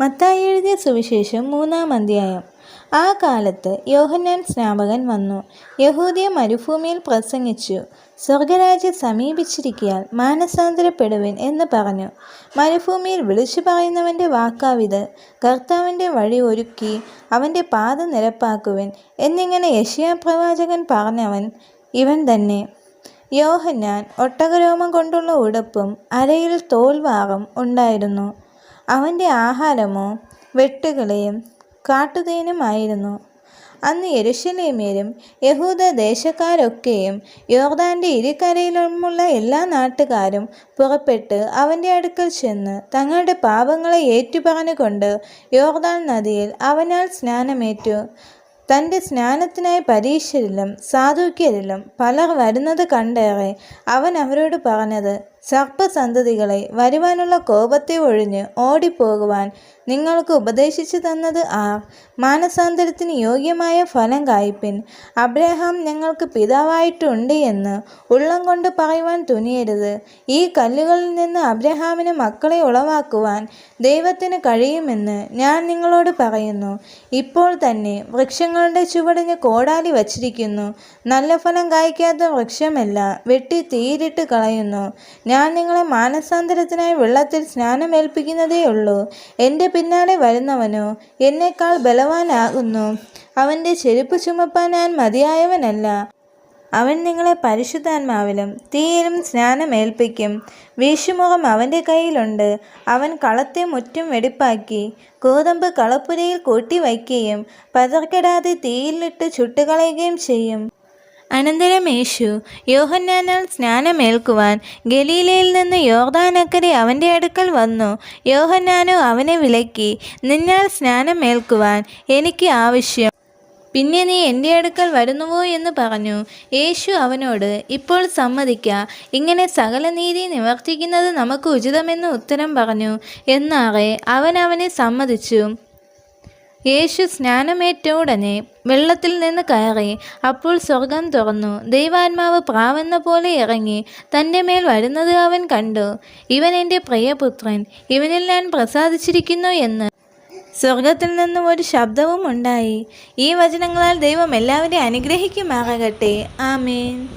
മത്തായി എഴുതിയ സുവിശേഷം മൂന്നാം അധ്യായം. ആ കാലത്ത് യോഹന്നാൻ സ്നാപകൻ വന്നു. യഹൂദിയ മരുഭൂമിയിൽ പ്രസംഗിച്ചു. സ്വർഗരാജ്യം സമീപിച്ചിരിക്കയാൽ മാനസാന്തരപ്പെടുവിൻ എന്ന് പറഞ്ഞു. മരുഭൂമിയിൽ വിളിച്ചു പറയുന്നവന്റെ വാക്കാവിത്. കർത്താവിന്റെ വഴി ഒരുക്കി അവന്റെ പാത നിരപ്പാക്കുവിൻ എന്നിങ്ങനെ യശയാ പ്രവാചകൻ പറഞ്ഞവൻ ഇവൻ തന്നെ. യോഹന്നാൻ ഒട്ടകരോമം കൊണ്ടുള്ള ഉടുപ്പും അരയിൽ തോൽവാറും ഉണ്ടായിരുന്നു. അവന്റെ ആഹാരമോ വെട്ടുകളെയും കാട്ടുതേനുമായിരുന്നു. അന്ന് യെരുശലേമ്യരും യഹൂദ ദേശക്കാരൊക്കെയും യോർദാന്റെ ഇരുകരയിലുമുള്ള എല്ലാ നാട്ടുകാരും പുറപ്പെട്ട് അവന്റെ അടുക്കൽ ചെന്ന് തങ്ങളുടെ പാപങ്ങളെ ഏറ്റുപറഞ്ഞുകൊണ്ട് യോർദാൻ നദിയിൽ അവനാൽ സ്നാനമേറ്റു. തന്റെ സ്നാനത്തിനായി പരീക്ഷരിലും സാധുക്യരിലും പലർ വരുന്നത് കണ്ടേറെ അവൻ അവരോട് പറഞ്ഞത് സർപ്പസന്തതികളെ വരുവാനുള്ള കോപത്തെ ഒഴിഞ്ഞ് ഓടിപ്പോകുവാൻ നിങ്ങൾക്ക് ഉപദേശിച്ചു തന്നത് ആർ. മാനസാന്തരത്തിന് യോഗ്യമായ ഫലം കായ്പിൻ. അബ്രഹാം ഞങ്ങൾക്ക് പിതാവായിട്ടുണ്ട് എന്ന് ഉള്ളം കൊണ്ട് പറയുവാൻ തുനിയരുത്. ഈ കല്ലുകളിൽ നിന്ന് അബ്രഹാമിന് മക്കളെ ഉളവാക്കുവാൻ ദൈവത്തിന് കഴിയുമെന്ന് ഞാൻ നിങ്ങളോട് പറയുന്നു. ഇപ്പോൾ തന്നെ വൃക്ഷങ്ങളുടെ ചുവടിന് കോടാലി വച്ചിരിക്കുന്നു. നല്ല ഫലം കായ്ക്കാത്ത വൃക്ഷമല്ല വെട്ടി തീരിട്ട് കളയുന്നു. ഞാൻ നിങ്ങളെ മാനസാന്തരത്തിനായി വെള്ളത്തിൽ സ്നാനമേൽപ്പിക്കുന്നതേ ഉള്ളൂ എന്റെ പിന്നാലെ വരുന്നവനോ എന്നേക്കാൾ ബലവാനാകുന്നു. അവന്റെ ചെരുപ്പ് ചുമപ്പാൻ ഞാൻ മതിയായവനല്ല. അവൻ നിങ്ങളെ പരിശുദ്ധാത്മാവിലും തീയിലും സ്നാനമേൽപ്പിക്കും. വീശുമുഖം അവന്റെ കയ്യിലുണ്ട്. അവൻ കളത്തെ മുറ്റും വെടിപ്പാക്കി ഗോതമ്പ് കളപ്പുരയിൽ കൂട്ടി വയ്ക്കുകയും പതർക്കിടാതെ തീയിലിട്ട് ചുട്ടുകളയുകയും ചെയ്യും. അനന്തരം യേശു യോഹന്നാനാൽ സ്നാനമേൽക്കുവാൻ ഗലീലയിൽ നിന്ന് യോർദാനക്കരെ അവന്റെ അടുക്കൽ വന്നു. യോഹന്നാനോ അവനെ വിലക്കി നിന്നാൽ സ്നാനമേൽക്കുവാൻ എനിക്ക് ആവശ്യം. പിന്നെ നീ എന്റെ അടുക്കൽ വരുന്നുവോ എന്ന് പറഞ്ഞു. യേശു അവനോട് ഇപ്പോൾ സമ്മതിക്ക. ഇങ്ങനെ സകല നീതി നിവർത്തിക്കുന്നത് നമുക്ക് ഉചിതമെന്ന് ഉത്തരം പറഞ്ഞു. എന്നാറെ അവൻ അവനെ സമ്മതിച്ചു. യേശു സ്നാനമേറ്റ ഉടനെ വെള്ളത്തിൽ നിന്ന് കയറി അപ്പോൾ സ്വർഗം തുറന്നു. ദൈവാത്മാവ് പ്രാവെന്ന പോലെ ഇറങ്ങി തന്റെ മേൽ വരുന്നത് അവൻ കണ്ടു. ഇവൻ എന്റെ പ്രിയപുത്രൻ ഇവനിൽ ഞാൻ പ്രസാദിച്ചിരിക്കുന്നു എന്ന്. സ്വർഗത്തിൽ നിന്നും ഒരു ശബ്ദവും ഉണ്ടായി. ഈ വചനങ്ങളാൽ ദൈവം എല്ലാവരെയും അനുഗ്രഹിക്കുമാറകട്ടെ. ആമേൻ.